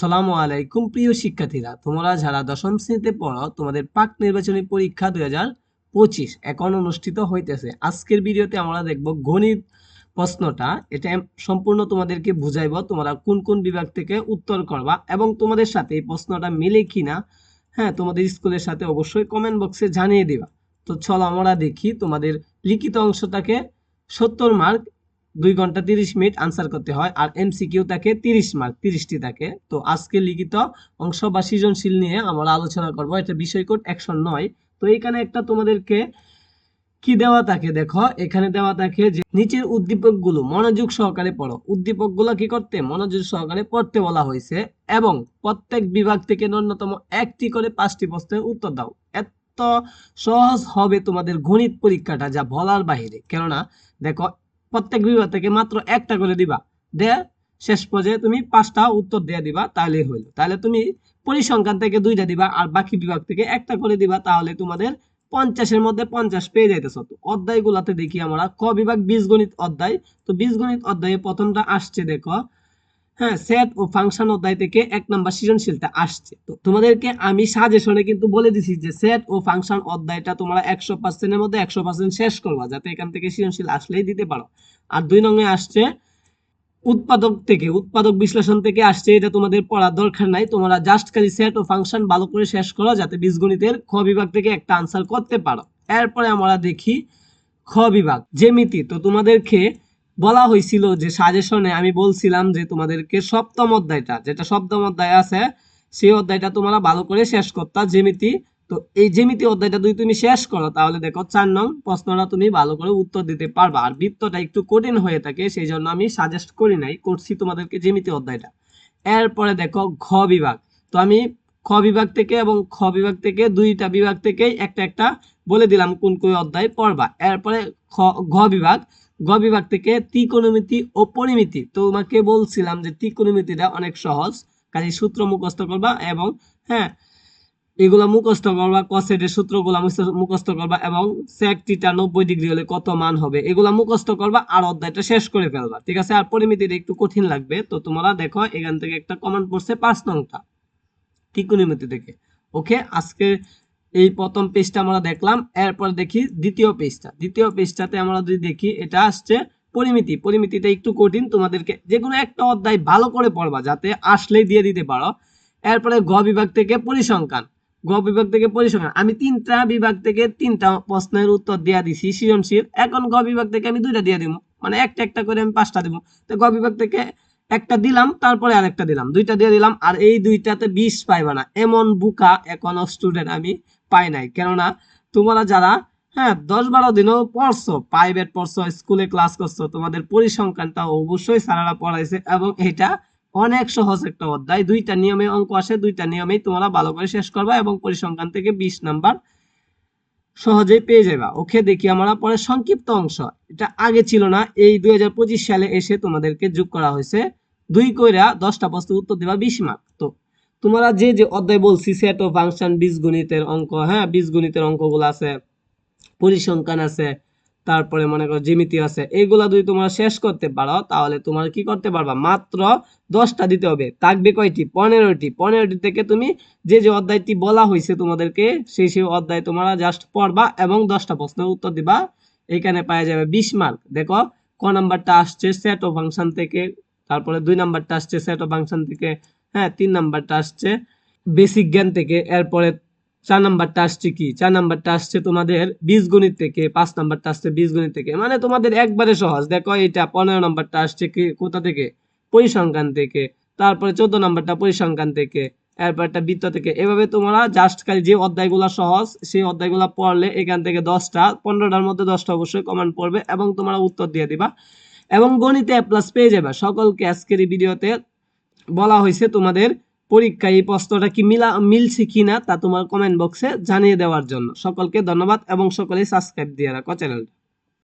আসসালামু আলাইকুম, প্রিয় শিক্ষার্থীরা। তোমরা যারা দশম শ্রেণীতে পড়ো, তোমাদের পাক নির্বাচনী পরীক্ষা দুই হাজার পঁচিশ এখন অনুষ্ঠিত হইতেছে। আজকের ভিডিওতে আমরা দেখব গণিত প্রশ্নটা। এটা সম্পূর্ণ তোমাদেরকে বুঝাইব তোমরা কোন কোন বিভাগ থেকে উত্তর করবা এবং তোমাদের সাথে এই প্রশ্নটা মিলে কিনা। হ্যাঁ তোমাদের স্কুলের সাথে অবশ্যই কমেন্ট বক্সে জানিয়ে দিবা। তো চলো আমরা দেখি তোমাদের লিখিত অংশটাকে সত্তর মার্ক দুই ঘণ্টা তিরিশ মিনিট আনসার করতে হয়, আর এমসিকিউ থাকে তিরিশ মার্ক তিরিশটি থাকে তো আজকে লিখিত অংশ বা সৃজনশীল নিয়ে আমরা আলোচনা করব, এটা বিষয় কোড একশো নয়। তো এখানে একটা তোমাদেরকে কি দেওয়া থাকে দেখো, এখানে দেওয়া থাকে যে নিচের উদ্দীপকগুলো মনোযোগ সহকারে পড়ো। উদ্দীপকগুলো কি করতে? মনোযোগ সহকারে পড়তে বলা হয়েছে এবং প্রত্যেক বিভাগ থেকে ন্যূনতম একটি করে পাঁচটি প্রশ্নের উত্তর দাও। এত সহজ হবে তোমাদের গণিত পরীক্ষাটা যা বলার বাহিরে। কেননা, দেখো প্রত্যেক বিভাগ থেকে মাত্র একটা করে দিবা। দে শেষ পর্যায়ে তুমি পাঁচটা উত্তর দিয়ে দিবা, তাহলেই হইল। তাহলে তুমি পরিসংখ্যান থেকে দুইটা দিবা আর বাকি বিভাগ থেকে একটা করে দিবা, তাহলে তোমাদের পঞ্চাশের মধ্যে পঞ্চাশ পেয়ে যাইতেছ। তো অধ্যায় গুলাতে দেখি আমরা ক বিভাগ বীজগণিত অধ্যায়। তো বীজগণিত অধ্যায়ে প্রথমটা আসছে, দেখো। হ্যাঁ সেট ও ফাংশন অধ্যায় থেকে এক নাম্বার সৃজনশীলটা আসছে। তো তোমাদেরকে আমি সাজেশনে কিন্তু বলে দিছি যে সেট ও ফাংশন অধ্যায়টা তোমরা একশো পার্সেন্টের মধ্যে একশো পার্সেন্ট শেষ করবা, যাতে এখান থেকে সৃজনশীল আসলেই দিতে পারো। আর দুই নঙ্গে আসছে, উৎপাদক থেকে, উৎপাদক বিশ্লেষণ থেকে আসছে, এটা তোমাদের পড়ার দরকার নাই। তোমরা জাস্ট খালি সেট ও ফাংশন ভালো করে শেষ করো, যাতে বীজগণিতের খ বিভাগ থেকে একটা আনসার করতে পারো। এরপরে আমরা দেখি, খ বিভাগ, জ্যামিতি। তো তোমাদেরকে বলা হয়েছিল যে সাজেশনে আমি বলছিলাম যে তোমাদেরকে সপ্তম অধ্যায়টা, যেটা সপ্তম অধ্যায় আছে, সেই অধ্যায়টা তোমরা ভালো করে শেষ করতা, জ্যামিতি। তো এই জ্যামিতি অধ্যায়টা যদি তুমি শেষ করো, তাহলে দেখো চার নং প্রশ্নটা তুমি ভালো করে উত্তর দিতে পারবা। আর বৃত্তটা একটু কঠিন হয়ে থাকে, সেই জন্য আমি সাজেস্ট করি নাই, করছি তোমাদেরকে জ্যামিতি অধ্যায়টা। এরপরে দেখো ঘ বিভাগ। তো আমি খ বিভাগ থেকে এবং খ বিভাগ থেকে দুইটা বিভাগ থেকেই একটা একটা বলে দিলাম কোন কোন অধ্যায় পড়বা। এরপরে খ, ঘ বিভাগ। গ বিভাগ থেকে ত্রিকোণমিতি ও পরিমিতি। তোমাকে বলছিলাম যে ত্রিকোণমিতিটা অনেক সহজ, কাজে সূত্র মুখস্থ করবা এবং হ্যাঁ এগুলো মুখস্থ করবা কসেটের সূত্রগুলো মুখস্থ করবা এবং থিটা নব্বই ডিগ্রি হলে কত মান হবে, এগুলা মুখস্থ করবা আর অধ্যায়টা শেষ করে ফেলবা, ঠিক আছে? আর পরিমিতিটা একটু কঠিন লাগবে, তো তোমরা দেখো এখান থেকে একটা কমেন্ট পড়ছে পাঁচ নংটা ত্রিকোণমিতি থেকে। ওকে আজকে এই প্রথম পেজটা আমরা দেখলাম, এরপর দেখি দ্বিতীয় পেজটা দ্বিতীয় পেজটাতে আমরা যদি দেখি, এটা আসছে পরিমিতি। পরিমিতিটা একটু কঠিন, তোমাদেরকে যে কোনো একটা অধ্যায় ভালো করে পড়বা, যাতে আসলেই দিয়ে দিতে পারো। এরপরে গ বিভাগ থেকে পরিসংখ্যান। গ বিভাগ থেকে পরিসংখ্যান। আমি তিনটা বিভাগ থেকে তিনটা প্রশ্নের উত্তর দেয়া দিছি, সৃজনশীল। এখন গ বিভাগ থেকে আমি দুইটা দিয়ে দিব মানে একটা একটা করে আমি পাঁচটা দিব তো গ বিভাগ থেকে একটা দিলাম, তারপরে আরেকটা দিলাম। দুইটা দিয়ে দিলাম, আর এই দুইটাতে বিশ পাইবা না। এমন বুকা এখনও স্টুডেন্ট আমি পাই নাই। কেননা তোমরা যারা হ্যাঁ দশ বারো দিনও পড়ছো প্রাইভেট পড়ছো স্কুলে ক্লাস করছ, তোমাদের পরিসংখ্যানটা অবশ্যই স্যারেরা পড়াইছে এবং এটা অনেক সহজ একটা অধ্যায়। দুইটা নিয়মে অঙ্ক আসে, দুইটা নিয়মেই তোমরা ভালো করে শেষ করবা এবং পরিসংখ্যান থেকে বিশ নাম্বার সহজেই পেয়ে যাবা ওকে, দেখি আমরা পরে সংক্ষিপ্ত অংশ। এটা আগে ছিল না, এই দুই হাজার পঁচিশ সালে এসে তোমাদেরকে যোগ করা হয়েছে। দুই কইরা দশটা প্রশ্ন উত্তর দেবা বিশ মার্ক তো তোমরা যে যে অধ্যায় বলছি সেট ও ফাংশন বীজগণিতের অঙ্ক হ্যাঁ বীজগণিতের অঙ্কগুলো আছে, পরিসংখ্যান আছে, তারপরে মনে করো জ্যামিতি আছে এইগুলা যদি তোমরা শেষ করতে পারো, তাহলে তোমার কি করতে পারবা? মাত্র দশটা দিতে হবে। থাকবে কয়টি? পনেরোটি। পনেরোটি থেকে তুমি যে যে অধ্যায়টি বলা হয়েছে তোমাদেরকে, সেই সেই অধ্যায় তোমরা জাস্ট পড়বা এবং দশটা প্রশ্নের উত্তর দিবা। এখানে পাওয়া যাবে বিশ মার্ক দেখো, ক নাম্বারটা আসছে সেট ও ফাংশন থেকে, তারপরে দুই নাম্বারটা আসছে সেট ও ফাংশন থেকে হ্যাঁ তিন নাম্বারটা আসছে। বেসিক জ্ঞান থেকে, এরপরে চার নাম্বারটা আসছে কি? চার নাম্বারটা আসছে তোমাদের বীজগণিত থেকে, পাঁচ নাম্বারটা আসছে বীজগণিত থেকে। মানে তোমাদের একবারে সহজ। দেখো এটা পনেরো নাম্বারটা আসছে কি, কোথা থেকে? পরিসংখ্যান থেকে। তারপরে চোদ্দ নাম্বারটা পরিসংখ্যান থেকে এরপর একটা বৃত্ত থেকে। এভাবে তোমরা জাস্ট খালি যে অধ্যায়গুলো সহজ, সেই অধ্যায়গুলো পড়লে এখান থেকে দশটা, পনেরোটার মধ্যে দশটা অবশ্যই কমেন্ট পড়বে এবং তোমরা উত্তর দিয়ে দিবা। এবং গণিতে প্লাস পেয়ে যাবে। সকলকে আজকের এই ভিডিওতে বলা হয়েছে তোমাদের পরীক্ষায় এই প্রশ্নটা কি মিলা, মিলছে কি না তা তোমার কমেন্ট বক্সে জানিয়ে দেওয়ার জন্য। সকলকে ধন্যবাদ এবং সকলেই সাবস্ক্রাইব দিয়ে রাখো চ্যানেলটা।